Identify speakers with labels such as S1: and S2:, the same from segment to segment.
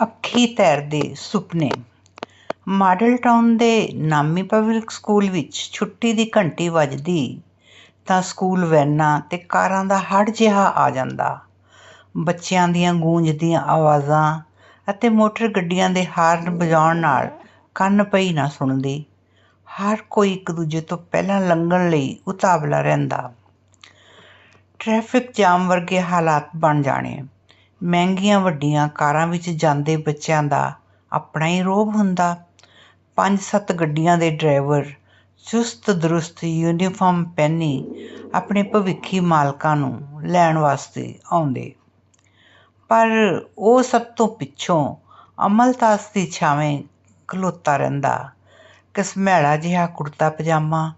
S1: ਅੱਖੀ ਤੈਰਦੇ ਸੁਪਨੇ। Model town ਦੇ ਨਾਮੀ ਪਬਲਿਕ ਸਕੂਲ ਵਿੱਚ ਛੁੱਟੀ ਦੀ ਘੰਟੀ ਵੱਜਦੀ ਤਾਂ ਸਕੂਲ ਵੈਨਾਂ ਤੇ ਕਾਰਾਂ ਦਾ ਹੜ ਜਿਹਾ ਆ ਜਾਂਦਾ। ਬੱਚਿਆਂ ਦੀਆਂ ਗੂੰਜਦੀਆਂ ਆਵਾਜ਼ਾਂ ਅਤੇ ਮੋਟਰ ਗੱਡੀਆਂ ਦੇ ਹਾਰਨ ਵਜਾਉਣ ਨਾਲ ਕੰਨ ਪਈ ਨਾ ਸੁਣਦੀ। ਹਰ ਕੋਈ ਇੱਕ ਦੂਜੇ ਤੋਂ ਪਹਿਲਾਂ ਲੰਘਣ ਲਈ ਉਤਾਵਲਾ ਰਹਿੰਦਾ। ਟ੍ਰੈਫਿਕ ਜਾਮ ਵਰਗੇ ਹਾਲਾਤ ਬਣ ਜਾਣੇ। ਮਹਿੰਗੀਆਂ ਵੱਡੀਆਂ ਕਾਰਾਂ ਵਿੱਚ ਜਾਂਦੇ ਬੱਚਿਆਂ ਦਾ ਆਪਣਾ ਹੀ ਰੋਬ ਹੁੰਦਾ। ਪੰਜ ਸੱਤ ਗੱਡੀਆਂ ਦੇ ਡਰਾਈਵਰ, ਚੁਸਤ ਦਰੁਸਤ ਯੂਨੀਫਾਰਮ ਪਹਿਨੀ ਆਪਣੇ ਭਵਿੱਖੀ ਮਾਲਕਾਂ ਨੂੰ ਲੈਣ ਵਾਸਤੇ ਆਉਂਦੇ। ਪਰ ਉਹ ਸਭ ਤੋਂ ਪਿੱਛੋਂ ਅਮਲਤਾਸ ਦੀ ਛਾਵੇਂ ਖਲੋਤਾ ਰਹਿੰਦਾ। ਕਸਮੈਲਾ ਜਿਹਾ ਕੁੜਤਾ ਪਜਾਮਾ,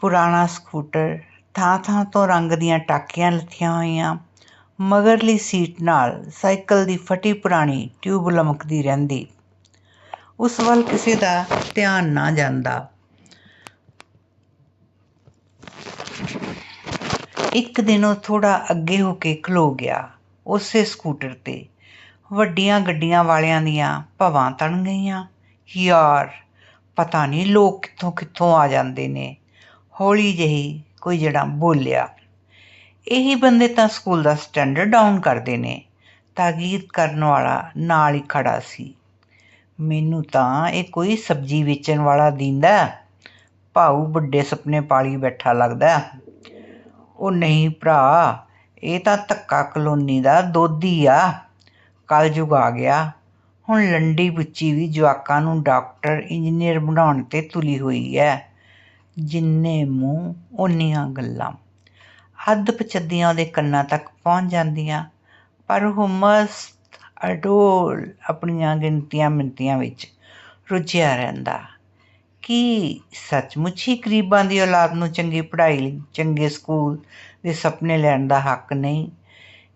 S1: ਪੁਰਾਣਾ ਸਕੂਟਰ ਥਾਂ ਥਾਂ ਤੋਂ ਰੰਗ ਦੀਆਂ ਟਾਕੀਆਂ ਲੱਥੀਆਂ ਹੋਈਆਂ ਮਗਰਲੀ ਸੀਟ ਨਾਲ ਸਾਈਕਲ ਦੀ ਫਟੀ ਪੁਰਾਣੀ ਟਿਊਬ ਲਮਕਦੀ ਰਹਿੰਦੀ। ਉਸ ਵੱਲ ਕਿਸੇ ਦਾ ਧਿਆਨ ਨਾ ਜਾਂਦਾ। ਇੱਕ ਦਿਨ ਉਹ ਥੋੜਾ ਅੱਗੇ ਹੋ ਕੇ ਖਲੋ ਗਿਆ, ਉਸੇ ਸਕੂਟਰ ਤੇ। ਵੱਡੀਆਂ ਗੱਡੀਆਂ ਵਾਲਿਆਂ ਦੀਆਂ ਭਵਾਂ ਤਣ ਗਈਆਂ। ਯਾਰ, ਪਤਾ ਨਹੀਂ ਲੋਕ ਕਿੱਥੋਂ ਕਿੱਥੋਂ ਆ ਜਾਂਦੇ ਨੇ। ਹੌਲੀ ਜਿਹੀ ਕੋਈ ਜਣਾ ਬੋਲਿਆ। ਇਹੀ ਬੰਦੇ ਤਾਂ ਸਕੂਲ ਦਾ ਸਟੈਂਡਰਡ ਡਾਊਨ ਕਰਦੇ ਨੇ ਤਾਕੀਦ ਕਰਨ ਵਾਲਾ ਨਾਲ ਹੀ ਖੜਾ ਸੀ। ਮੈਨੂੰ ਤਾਂ ਇਹ ਕੋਈ ਸਬਜ਼ੀ ਵੇਚਣ ਵਾਲਾ ਦਿੰਦਾ, ਭਾਊ ਵੱਡੇ ਸੁਪਨੇ ਪਾਲੀ ਬੈਠਾ ਲੱਗਦਾ। ਉਹ ਨਹੀਂ ਭਰਾ, ਇਹ ਤਾਂ ਧੱਕਾ ਕਲੋਨੀ ਦਾ ਦੋਧੀ ਆ। ਕੱਲ ਜੁਗ ਆ ਗਿਆ, ਹੁਣ ਲੰਡੀ ਬੁੱਚੀ ਵੀ ਜਵਾਕਾਂ ਨੂੰ ਡਾਕਟਰ, ਇੰਜੀਨੀਅਰ ਬਣਾਉਣ ਤੇ ਤੁਲੀ ਹੋਈ ਹੈ ਜਿੰਨੇ ਮੂੰਹ, ਓਨੀਆਂ ਗੱਲਾਂ। ਹੱਦ ਪਚੱਦੀਆਂ ਉਹਦੇ ਕੰਨਾਂ ਤੱਕ ਪਹੁੰਚ ਜਾਂਦੀਆਂ, ਪਰ ਉਹ ਮਸਤ, ਅਡੋਲ ਆਪਣੀਆਂ ਗਿਣਤੀਆਂ ਮਿੰਤੀਆਂ ਵਿੱਚ ਰੁੱਝਿਆ ਰਹਿੰਦਾ। ਕੀ ਸੱਚਮੁੱਚ ਹੀ ਗਰੀਬਾਂ ਦੀ ਔਲਾਦ ਨੂੰ ਚੰਗੀ ਪੜ੍ਹਾਈ ਲਈ ਚੰਗੇ ਸਕੂਲ ਦੇ ਸੁਪਨੇ ਲੈਣ ਦਾ ਹੱਕ ਨਹੀਂ?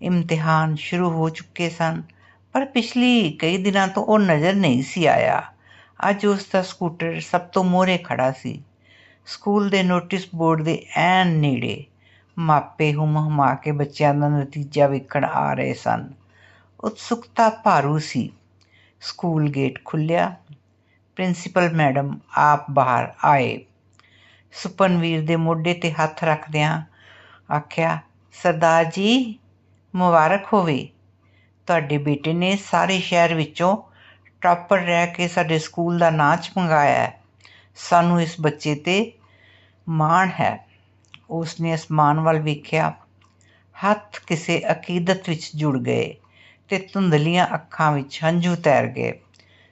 S1: ਇਮਤਿਹਾਨ ਸ਼ੁਰੂ ਹੋ ਚੁੱਕੇ ਸਨ, ਪਰ ਪਿਛਲੀ ਕਈ ਦਿਨਾਂ ਤੋਂ ਉਹ ਨਜ਼ਰ ਨਹੀਂ ਸੀ ਆਇਆ। ਅੱਜ ਉਸ ਦਾ ਸਕੂਟਰ ਸਭ ਤੋਂ ਮੋਹਰੇ ਖੜਾ ਸੀ। ਸਕੂਲ ਦੇ ਨੋਟਿਸ ਬੋਰਡ ਦੇ ਐਨ ਨੇੜੇ ਮਾਪੇ ਹੁੰਮ ਹੁਮਾ ਕੇ ਬੱਚਿਆਂ ਦਾ ਨਤੀਜਾ ਵੇਖਣ ਆ ਰਹੇ ਸਨ। ਉਤਸੁਕਤਾ ਭਾਰੂ ਸੀ। ਸਕੂਲ ਗੇਟ ਖੁੱਲ੍ਹਿਆ। ਪ੍ਰਿੰਸੀਪਲ ਮੈਡਮ ਆਪ ਬਾਹਰ ਆਏ। ਸੁਪਨਵੀਰ ਦੇ ਮੋਢੇ ਤੇ ਹੱਥ ਰੱਖਦਿਆਂ ਆਖਿਆ, ਸਰਦਾਰ ਜੀ, ਮੁਬਾਰਕ ਹੋਵੇ। ਤੁਹਾਡੇ ਬੇਟੇ ਨੇ ਸਾਰੇ ਸ਼ਹਿਰ ਵਿੱਚੋਂ ਟਾਪਰ ਰਹਿ ਕੇ ਸਾਡੇ ਸਕੂਲ ਦਾ ਨਾਂ ਚਮਕਾਇਆ ਹੈ। ਸਾਨੂੰ ਇਸ ਬੱਚੇ ਤੇ ਮਾਣ ਹੈ। ਉਸ ਨੇ ਅਸਮਾਨ ਵੱਲ ਵੇਖਿਆ। ਹੱਥ ਕਿਸੇ ਅਕੀਦਤ ਵਿੱਚ ਜੁੜ ਗਏ ਤੇ ਧੁੰਦਲੀਆਂ ਅੱਖਾਂ ਵਿੱਚ ਹੰਝੂ ਤੈਰ ਗਏ।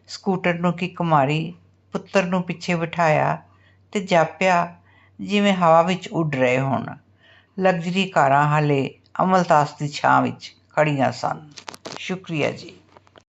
S1: ਸਕੂਟਰ ਨੂੰ ਕਿੱਕ ਮਾਰੀ, ਪੁੱਤਰ ਨੂੰ ਪਿੱਛੇ ਬਿਠਾਇਆ ਤੇ ਜਾਪਿਆ, ਜਿਵੇਂ ਹਵਾ ਵਿੱਚ ਉੱਡ ਰਹੇ ਹੋਣ। ਲਗਜ਼ਰੀ ਕਾਰਾਂ ਹਾਲੇ ਅਮਲਤਾਸ ਦੀ ਛਾਂ ਵਿੱਚ ਖੜੀਆਂ ਸਨ। ਸ਼ੁਕਰੀਆ ਜੀ।